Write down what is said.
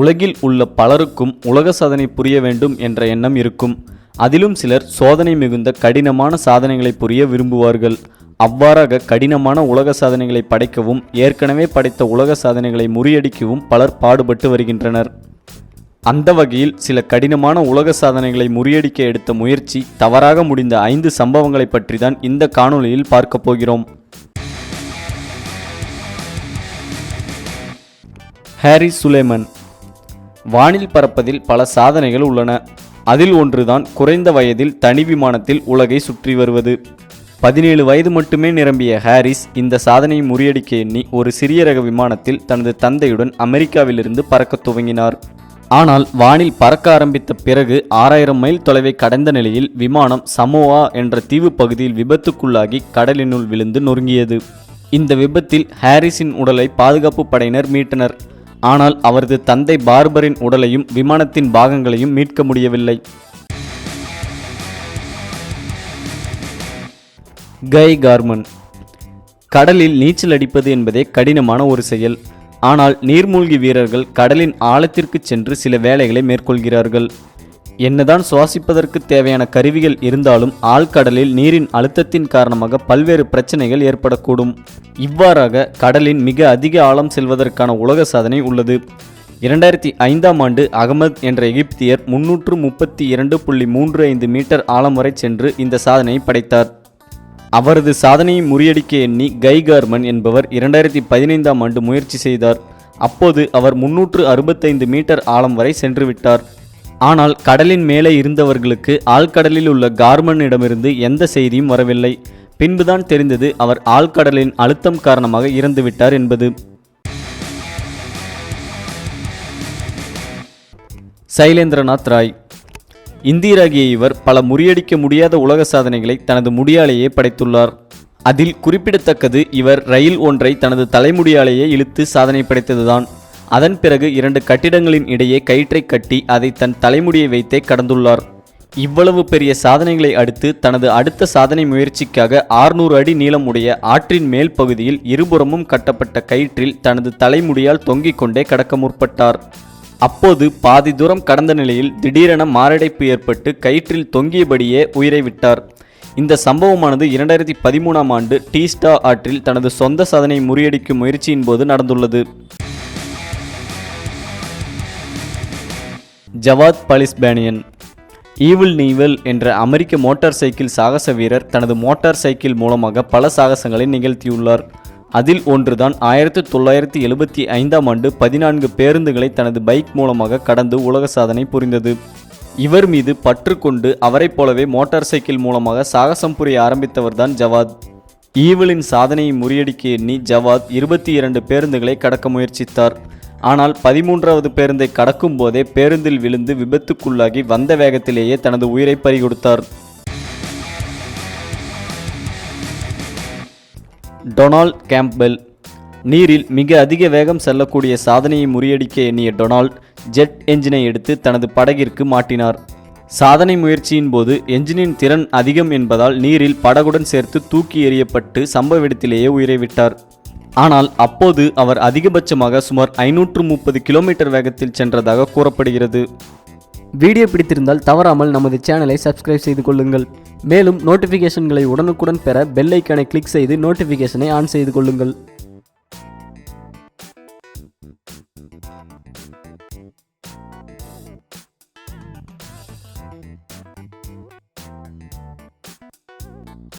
உலகில் உள்ள பலருக்கும் உலக சாதனை புரிய வேண்டும் என்ற எண்ணம் இருக்கும். அதிலும் சிலர் சோதனை மிகுந்த கடினமான சாதனைகளை புரிய விரும்புவார்கள். அவ்வாறாக கடினமான உலக சாதனைகளை படைக்கவும் ஏற்கனவே படைத்த உலக சாதனைகளை முறியடிக்கவும் பலர் பாடுபட்டு வருகின்றனர். அந்த வகையில் சில கடினமான உலக சாதனைகளை முறியடிக்க எடுத்த முயற்சி தவறாக முடிந்த ஐந்து சம்பவங்களை பற்றி தான் இந்த காணொளியில் பார்க்கப் போகிறோம். ஹாரி சுலேமன் வானில் பறப்பதில் பல சாதனைகள் உள்ளன. அதில் ஒன்றுதான் குறைந்த வயதில் தனி விமானத்தில் உலகை சுற்றி வருவது. பதினேழு வயது மட்டுமே நிரம்பிய ஹாரிஸ் இந்த சாதனையை முறியடிக்க எண்ணி ஒரு சிறிய ரக விமானத்தில் தனது தந்தையுடன் அமெரிக்காவிலிருந்து பறக்கத் துவங்கினார். ஆனால் வானில் பறக்க ஆரம்பித்த பிறகு ஆறாயிரம் மைல் தொலைவை கடந்த நிலையில் விமானம் சமோவா என்ற தீவு பகுதியில் விபத்துக்குள்ளாகி கடலினுள் விழுந்து நொறுங்கியது. இந்த விபத்தில் ஹாரிஸின் உடலை பாதுகாப்பு படையினர் மீட்டனர். ஆனால் அவரது தந்தை பார்பரின் உடலையும் விமானத்தின் பாகங்களையும் மீட்க முடியவில்லை. கை கார்மன். கடலில் நீச்சல் அடிப்பது என்பதே கடினமான ஒரு செயல். ஆனால் நீர்மூழ்கி வீரர்கள் கடலின் ஆழத்திற்கு சென்று சில வேலைகளை மேற்கொள்கிறார்கள். என்னதான் சுவாசிப்பதற்கு தேவையான கருவிகள் இருந்தாலும் ஆழ்கடலில் நீரின் அழுத்தத்தின் காரணமாக பல்வேறு பிரச்சனைகள் ஏற்படக்கூடும். இவ்வாறாக கடலின் மிக அதிக ஆழம் செல்வதற்கான உலக சாதனை உள்ளது. இரண்டாயிரத்தி ஐந்தாம் ஆண்டு அகமது என்ற எகிப்தியர் முன்னூற்று முப்பத்தி இரண்டு புள்ளி மூன்று ஐந்து மீட்டர் ஆழம் வரை சென்று இந்த சாதனையை படைத்தார். அவரது சாதனையை முறியடிக்க எண்ணி கை கார்மன் என்பவர் இரண்டாயிரத்தி பதினைந்தாம் ஆண்டு முயற்சி செய்தார். அப்போது அவர் முன்னூற்று அறுபத்தைந்து மீட்டர் ஆழம் வரை சென்றுவிட்டார். ஆனால் கடலின் மேலே இருந்தவர்களுக்கு ஆழ்கடலில் உள்ள கார்மனிடமிருந்து எந்த செய்தியும் வரவில்லை. பின்புதான் தெரிந்தது அவர் ஆழ்கடலின் அழுத்தம் காரணமாக இறந்துவிட்டார் என்பது. சைலேந்திரநாத் ராய். இந்தியராகிய இவர் பல முறியடிக்க முடியாத உலக சாதனைகளை தனது முடியாலேயே படைத்துள்ளார். அதில் குறிப்பிடத்தக்கது இவர் ரயில் ஒன்றை தனது தலைமுடியாலேயே இழுத்து சாதனை படைத்ததுதான். அதன் பிறகு இரண்டு கட்டிடங்களின் இடையே கயிற்றை கட்டி அதை தன் தலைமுடியை வைத்தே கடந்துள்ளார். இவ்வளவு பெரிய சாதனைகளை அடுத்து தனது அடுத்த சாதனை முயற்சிக்காக ஆறுநூறு அடி நீளமுடைய ஆற்றின் மேல் பகுதியில் இருபுறமும் கட்டப்பட்ட கயிற்றில் தனது தலைமுடியால் தொங்கிக் கொண்டே கடக்க முற்பட்டார். அப்போது பாதி தூரம் கடந்த நிலையில் திடீரென மாரடைப்பு ஏற்பட்டு கயிற்றில் தொங்கியபடியே உயிரை விட்டார். இந்த சம்பவமானது இரண்டாயிரத்தி பதிமூணாம் ஆண்டு டீஸ்டா ஆற்றில் தனது சொந்த சாதனை முறியடிக்கும் முயற்சியின் போது நடந்துள்ளது. ஜவாத் பாலிஸ்பேனியன் ஈவில் நீவல் என்ற அமெரிக்க மோட்டார் சைக்கிள் சாகச வீரர் தனது மோட்டார் சைக்கிள் மூலமாக பல சாகசங்களை நிகழ்த்தியுள்ளார். அதில் ஒன்றுதான் ஆயிரத்தி தொள்ளாயிரத்தி எழுபத்தி ஐந்தாம் ஆண்டு பதினான்கு பேருந்துகளை தனது பைக் மூலமாக கடந்து உலக சாதனை புரிந்தது. இவர் மீது பற்று கொண்டு அவரைப் போலவே மோட்டார் சைக்கிள் மூலமாக சாகசம் புரிய ஆரம்பித்தவர்தான் ஜவாத். ஈவலின் சாதனையை முறியடிக்க எண்ணி ஜவாத் இருபத்தி இரண்டு பேருந்துகளை கடக்க முயற்சித்தார். ஆனால் பதிமூன்றாவது பேருந்தை கடக்கும் போதே பேருந்தில் விழுந்து விபத்துக்குள்ளாகி வந்த வேகத்திலேயே தனது உயிரை பறிகொடுத்தார். Donald Campbell. நீரில் மிக அதிக வேகம் செல்லக்கூடிய சாதனையை முறியடிக்க எண்ணிய டொனால்ட் ஜெட் என்ஜினை எடுத்து தனது படகிற்கு மாட்டினார். சாதனை முயற்சியின் போது என்ஜினின் திறன் அதிகம் என்பதால் நீரில் படகுடன் சேர்த்து தூக்கி எறியப்பட்டு சம்பவ இடத்திலேயே உயிரை விட்டார். ஆனால் அப்போது அவர் அதிகபட்சமாக சுமார் ஐநூற்று முப்பது கிலோமீட்டர் வேகத்தில் சென்றதாக கூறப்படுகிறது. வீடியோ பிடித்திருந்தால் தவறாமல் நமது சேனலை சப்ஸ்கிரைப் செய்து கொள்ளுங்கள். மேலும் நோட்டிஃபிகேஷன்களை உடனுக்குடன் பெற பெல் ஐக்கானை கிளிக் செய்து நோட்டிஃபிகேஷனை ஆன் செய்து கொள்ளுங்கள்.